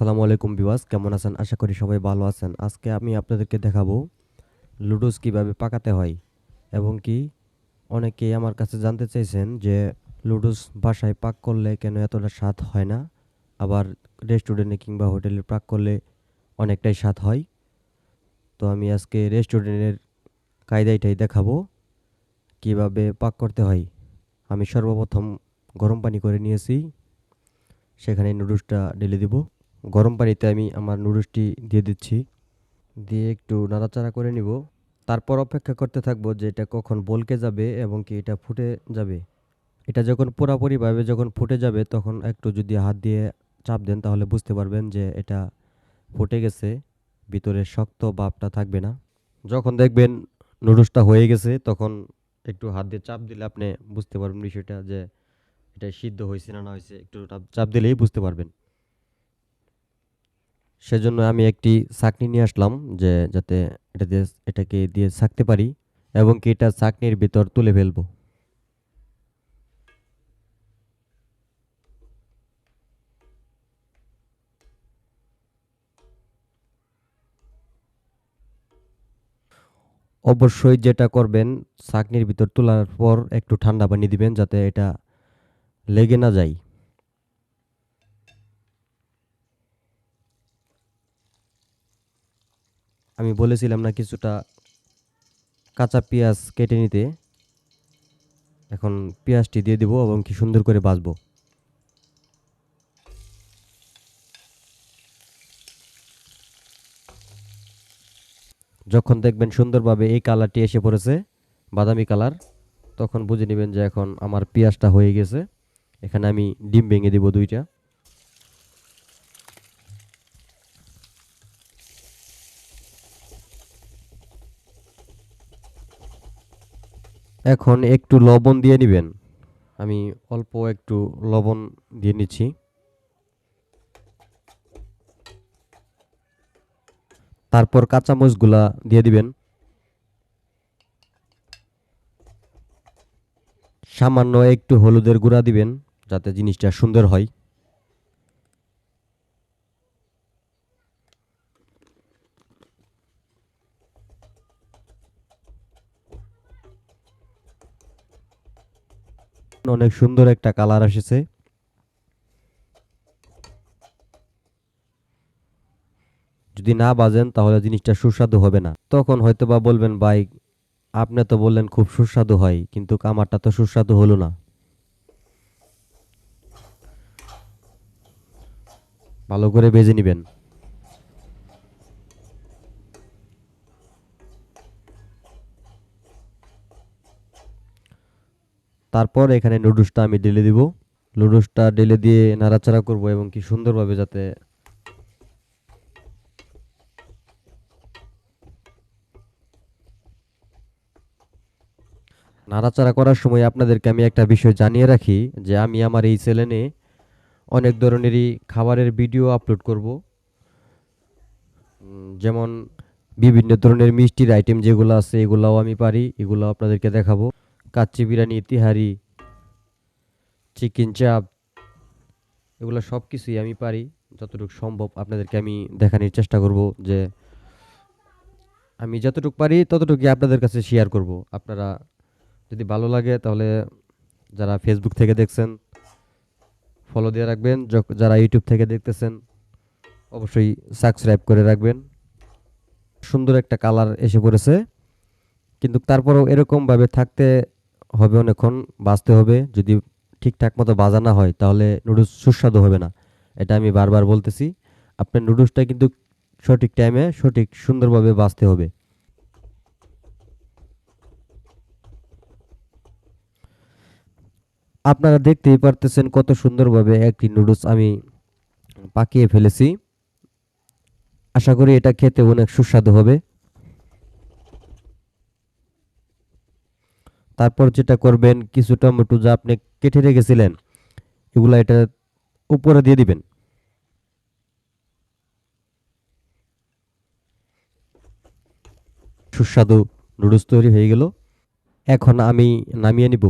আসসালামু আলাইকুম বিওয়াস কেমন আছেন? আশা করি সবাই ভালো আছেন। আজকে আমি আপনাদেরকে দেখাবো লুডোস কীভাবে পাকাতে হয় এবং কি অনেকেই আমার কাছে জানতে চাইছেন যে লুডোস বাসায় পাক করলে কেন এতটা স্বাদ হয় না? আবার রেস্টুরেন্টে কিংবা হোটেলে পাক করলে অনেকটাই স্বাদ হয়। তো আমি আজকে রেস্টুরেন্টের কায়দাইটাই দেখাবো কীভাবে পাক করতে হয়। আমি সর্বপ্রথম গরম পানি করে নিয়েছি, সেখানে নুডলসটা ঢেলে দিব। গরম পানিতে আমি আমার নুডলসটি দিয়ে দিচ্ছি। দিয়ে একটু নাড়াচাড়া করে নিব। তারপর অপেক্ষা করতে থাকব যে এটা কখন বলকে যাবে এবং কি এটা ফুটে যাবে। এটা যখন পুরাপুরিভাবে যখন ফুটে যাবে, তখন একটু যদি হাত দিয়ে চাপ দেন, তাহলে বুঝতে পারবেন যে এটা ফুটে গেছে। ভিতরে শক্ত ভাবটা থাকবে না। যখন দেখবেন নুডলসটা হয়ে গেছে, তখন একটু হাত দিয়ে চাপ দিলে আপনি বুঝতে পারবেন বিষয়টা যে এটা সিদ্ধ হয়েছে না না হয়েছে। একটু চাপ দিলেই বুঝতে পারবেন। সেজন্য আমি একটি ছাকনি নিয়ে আসলাম যে যাতে এটা দিয়ে, এটাকে দিয়ে ছাকতে পারি এবং কি এটা ছাকনির ভিতর তুলে ফেলব। অবশ্যই যেটা করবেন ছাকনির ভিতর তোলার পর একটু ঠান্ডা পানি দিবেন যাতে এটা লেগে না যায়। আমি বলেছিলাম না কিছুটা কাঁচা পেঁয়াজ কেটে নিতে। এখন পেঁয়াজটি দিয়ে দিব এবং কি সুন্দর করে ভাজবো। যখন দেখবেন সুন্দরভাবে এই কালারটি এসে পড়েছে, বাদামি কালার, তখন বুঝে নেবেন যে এখন আমার পেঁয়াজটা হয়ে গেছে। এখানে আমি ডিম ভেঙে দিব দুইটা। এখন একটু লবণ দিয়ে নেবেন। আমি অল্প একটু লবণ দিয়ে নিচ্ছি। তারপর কাঁচামরিচগুলা দিয়ে দিবেন। সামান্য একটু হলুদের গুঁড়া দিবেন, যাতে জিনিসটা সুন্দর হয়। অনেক সুন্দর একটা কালার এসেছে যদি না বাজেন তাহলে জিনিসটা সুস্বাদু হবে না। তখন হয়তো বা বলবেন, ভাই, আপনি তো বললেন খুব সুস্বাদু হয়, কিন্তু কামারটা তো সুস্বাদু হলো না। ভালো করে বেজে নেবেন। তারপর এখানে নুডলসটা আমি ঢেলে দিব। নুডলসটা ঢেলে দিয়ে নাড়াচাড়া করব এবং কি সুন্দরভাবে যাতে নাড়াচাড়া করার সময় আপনাদেরকে আমি একটা বিষয় জানিয়ে রাখি যে আমি আমার এই চ্যানেলে অনেক ধরনেরই খাবারের ভিডিও আপলোড করব। যেমন বিভিন্ন ধরনের মিষ্টির আইটেম যেগুলো আছে এগুলাও আমি পারি এগুলো আপনাদেরকে দেখাবো। কাচ্চি বিরিয়ানি, তিহারি, চিকেন চাপ, এগুলো সব কিছুই আমি পারি, যতটুকু সম্ভব আপনাদেরকে আমি দেখানোর চেষ্টা করব যে আমি যতটুকু পারি ততটুকুই আপনাদের কাছে শেয়ার করব। আপনারা যদি ভালো লাগে তাহলে যারা ফেসবুক থেকে দেখছেন ফলো দিয়ে রাখবেন। যারা ইউটিউব থেকে দেখতেছেন, অবশ্যই সাবস্ক্রাইব করে রাখবেন। সুন্দর একটা কালার এসে পড়েছে। কিন্তু তারপরেও এরকমভাবে থাকতে হবে অনেকক্ষণ, বাঁচতে হবে। যদি ঠিকঠাক মতো বাজা না হয়, তাহলে নুডলস সুস্বাদু হবে না। এটা আমি বারবার বলতেছি। আপনার নুডলসটা কিন্তু সঠিক টাইমে সঠিক সুন্দরভাবে বাঁচতে হবে। আপনারা দেখতেই পারতেছেন কত সুন্দরভাবে একটি নুডলস আমি পাকিয়ে ফেলেছি। আশা করি এটা খেতে অনেক সুস্বাদু হবে। তারপর যেটা করবেন, কিছু টমেটো যা আপনি কেটে রেখেছিলেন, এগুলো এটা উপরে দিয়ে দিবেন। সুস্বাদু নুডলস তৈরি হয়ে গেল। এখন আমি নামিয়ে নিব।